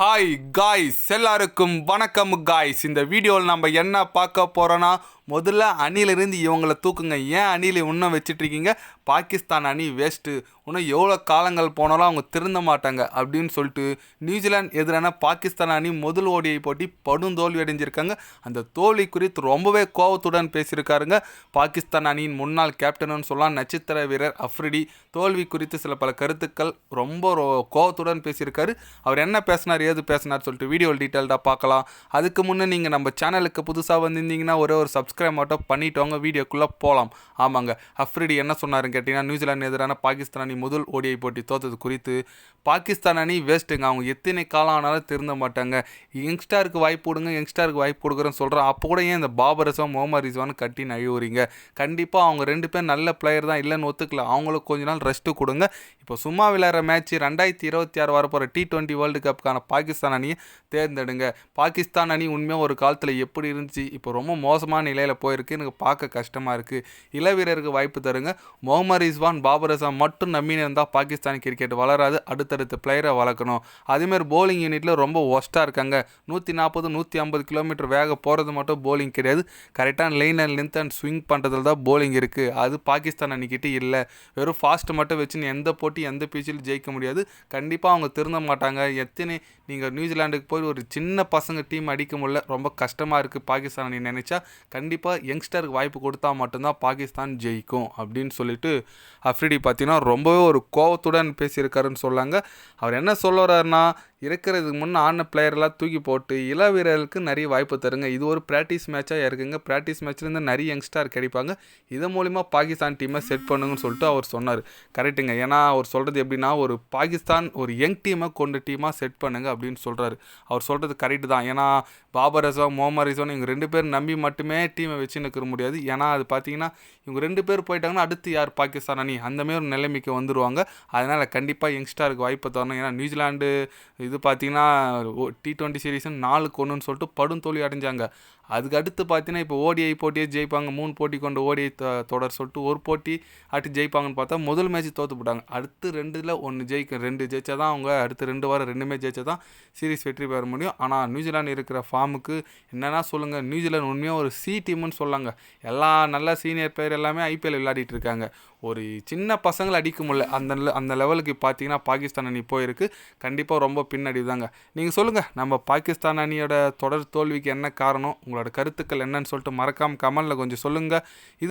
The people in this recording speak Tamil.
ஹாய் காய்ஸ் எல்லாருக்கும் வணக்கம் காய்ஸ் இந்த வீடியோவில் நம்ம என்ன பார்க்க போகிறோன்னா முதல்ல அணிலிருந்து இவங்கள தூக்குங்க. ஏன் அணிலை இன்னும் வச்சிட்ருக்கீங்க? பாகிஸ்தான் அணி வேஸ்ட்டு இன்னும் எவ்வளோ காலங்கள் போனாலும் அவங்க திருந்த மாட்டாங்க அப்படின்னு சொல்லிட்டு நியூசிலாந்து எதிரான பாகிஸ்தான் அணி முதல் ஓடியை போட்டி படும் தோல்வி அடைஞ்சிருக்காங்க. அந்த தோல்வி குறித்து ரொம்பவே கோவத்துடன் பேசியிருக்காருங்க. பாகிஸ்தான் அணியின் முன்னாள் கேப்டனுன்னு சொல்லலாம் நட்சத்திர வீரர் அஃப்ரிடி. தோல்வி குறித்து சில பல கருத்துக்கள் ரொம்ப கோபத்துடன் கோவத்துடன் பேசியிருக்காரு. அவர் என்ன பேசினார்? ஏது பேசினார் சொல்லிட்டு வீடியோ டீட்டெயில்டாக பார்க்கலாம். அதுக்கு முன்னே நீங்கள் நம்ம சேனலுக்கு புதுசாக வந்திருந்தீங்கன்னா ஒரே ஒரு சப்ஸ்கிரைப் மட்டும் பண்ணிட்டோங்க. வீடியோக்குள்ளே போகலாம் ஆமாங்க. அஃப்ரிடி என்ன சொன்னாருன்னு கேட்டிங்கன்னா நியூசிலாந்து எதிரான பாகிஸ்தான் அணி முதல் ஓடிஐ போட்டி தோத்தது குறித்து. பாகிஸ்தான் அணி வேஸ்ட்டுங்க அவங்க எத்தனை காலம் ஆனாலும் திருந்த மாட்டாங்க. யங்ஸ்டாருக்கு வாய்ப்பு கொடுங்க யங்ஸ்டாருக்கு வாய்ப்பு கொடுக்குறேன்னு சொல்கிறேன் அப்போ கூட ஏன் இந்த பாபர் அசாம் முகமது ரிசவான் கட்டி நழுவுறீங்க? கண்டிப்பாக அவங்க ரெண்டு பேர் நல்ல பிளேயர் தான். இல்லைன்னு ஒத்துக்கல. அவங்களுக்கு கொஞ்ச நாள் ரெஸ்ட்டு கொடுங்க. இப்போ சும்மா விளையாடுற மேட்ச் ரெண்டாயிரத்தி இருபத்தி ஆறு வரப்போகிற டி டுவெண்ட்டி வேர்ல்டு கப்புக்கான பாகிஸ்தான் அணியை தேர்ந்தெடுங்க. பாகிஸ்தான் அணி உண்மையாக ஒரு காலத்தில் எப்படி இருந்துச்சு? இப்போ ரொம்ப மோசமான நிலையில் போயிருக்கு. எனக்கு பார்க்க கஷ்டமாக இருக்குது இளவீரருக்கு வாய்ப்பு தருங்க. முகமது ரிஸ்வான் பாபர் அசாம் மட்டும் நம்பின்னு இருந்தால் பாகிஸ்தான் கிரிக்கெட் வளராது. அடுத்தடுத்த பிளேயரை வளர்க்கணும். அதேமாதிரி போலிங் யூனிட்டில் ரொம்ப ஒஸ்ட்டாக இருக்காங்க. நூற்றி நாற்பது நூற்றி ஐம்பது கிலோமீட்டர் வேக போகிறது மட்டும் போலிங் கிடையாது. கரெக்டான line and length and swing பண்ணுறதுல தான் போலிங் இருக்குது அது பாகிஸ்தான் அன்னைக்கிட்ட இல்லை. வெறும் ஃபாஸ்ட் மட்டும் வச்சுன்னு எந்த போட்டி எந்த பீச்சில் ஜெயிக்க முடியாது. கண்டிப்பாக அவங்க திருந்த மாட்டாங்க. எத்தனை நீங்கள் நியூசிலாண்டுக்கு போய் ஒரு சின்ன பசங்க டீம் அடிக்க முடியல. ரொம்ப கஷ்டமாக இருக்குது பாகிஸ்தான் நீ நினச்சா கண்டிப்பாக யங்ஸ்டருக்கு வாய்ப்பு கொடுத்தா மட்டும்தான் பாகிஸ்தான் ஜெயிக்கும் அப்படின்னு சொல்லிட்டு அஃப்ரிடி பார்த்தீங்கன்னா ரொம்பவே ஒரு கோவத்துடன் பேசியிருக்காருன்னு சொல்லாங்க. அவர் என்ன சொல்ல வர்றாருன்னா இருக்கிறதுக்கு முன்னே ஆன பிளேயர்லாம் தூக்கி போட்டு இள வீரர்களுக்கு நிறைய வாய்ப்பு தருங்க. இது ஒரு ப்ராக்டிஸ் மேட்சாக இருக்குங்க. ப்ராக்டிஸ் மேட்ச்லேருந்து நிறைய யங்ஸ்டார் கிடைப்பாங்க. இதன் மூலிமா பாகிஸ்தான் டீமை செட் பண்ணுங்கன்னு சொல்லிட்டு அவர் சொன்னார். கரெக்டுங்க ஏன்னா அவர் சொல்கிறது எப்படின்னா ஒரு பாகிஸ்தான் ஒரு யங் டீமை கொண்டு டீமாக செட் பண்ணுங்க அப்படின்னு சொல்கிறாரு அவர் சொல்கிறது கரெக்டு தான். ஏன்னா பாபர் அசாம் முகமது ரிசவான் இவங்க ரெண்டு பேர் நம்பி மட்டுமே டீமை வச்சு நிற்க முடியாது. ஏன்னா அது பார்த்தீங்கன்னா இவங்க ரெண்டு பேர் போயிட்டாங்கன்னா அடுத்து யார்? பாகிஸ்தான் அணி. அந்தமாரி ஒரு நிலைமைக்கு வந்துடுவாங்க அதனால் கண்டிப்பாக யங்ஸ்டாருக்கு வாய்ப்பு தரணும். ஏன்னா நியூசிலாண்டு இது பார்த்தீங்கன்னா டி டுவெண்ட்டி சீரீஸ் நாலுக்கு ஒன்றுன்னு சொல்லிட்டு படும் தோல்வி அடைஞ்சாங்க. அதுக்கு அடுத்து பார்த்தீங்கன்னா இப்போ ஓடிஐ போட்டியே ஜெயிப்பாங்க. மூணு போட்டி கொண்ட ஓடிஐ தொடர் சொல்லிட்டு ஒரு போட்டி அடுத்து ஜெயிப்பாங்கன்னு பார்த்தா முதல் மேட்ச் தோற்று போட்டாங்க. அடுத்து ரெண்டில் ஒன்று ஜெயிக்க ரெண்டு ஜெயிச்சா தான் அவங்க அடுத்து ரெண்டு வாரம் ரெண்டுமே ஜெயிச்சா தான் சீரிஸ் வெற்றி பெற முடியும். ஆனால் நியூசிலாந்து இருக்கிற ஃபார்முக்கு என்னன்னா சொல்லுங்கள் நியூசிலாந்து உண்மையாக ஒரு சி டீம்னு சொல்லாங்க. எல்லா நல்ல சீனியர் பிளேயர் எல்லாமே ஐபிஎல் விளையாடிட்டு இருக்காங்க. ஒரு சின்ன பசங்களை அடிக்க முடியல. அந்த அந்த லெவலுக்கு பார்த்தீங்கன்னா பாகிஸ்தான் அணி போயிருக்கு. கண்டிப்பாக ரொம்ப பின்னாடி தாங்க நீங்கள் சொல்லுங்கள் நம்ம பாகிஸ்தான் அணியோட தொடர் தோல்விக்கு என்ன காரணம்? உங்களோட கருத்துக்கள் என்னன்னு சொல்லிட்டு மறக்காமல் கமெண்டில் கொஞ்சம் சொல்லுங்கள் இது